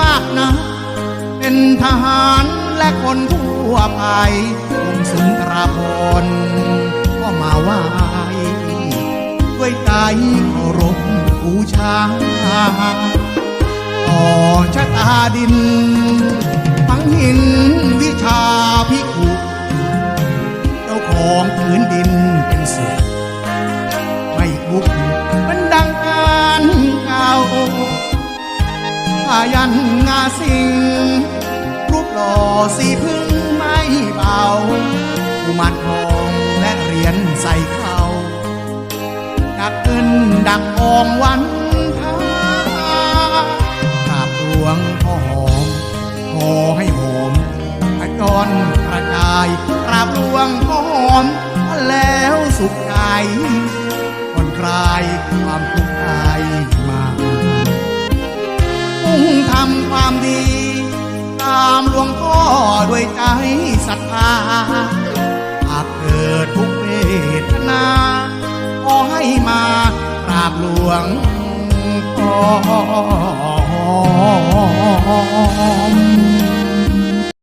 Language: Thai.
มากนะ เป็นทหารและคนทั่วไปลุงสุนทรพลก็มาว่ว้ด้วยใจเรพกูชาต่อชะตาดินฟังหินวิชาพิขุเจ้าของพื้นดินเป็นสุข อายันงาสิงรูปหล่อสีพึ่งไม่เบากุมารทองและเหรียญใส่เขาดักเงินดักทองวันทากราบหลวงพ่อหอมขอให้หอมขจรกระจายกราบหลวงพ่อหอมแล้วสุขใจผ่อนคลายความทุกข์ ทำความดี ตามหลวงพ่อด้วยใจศรัทธาหากเกิดทุกเวทนาขอให้มากราบหลวงพ่อ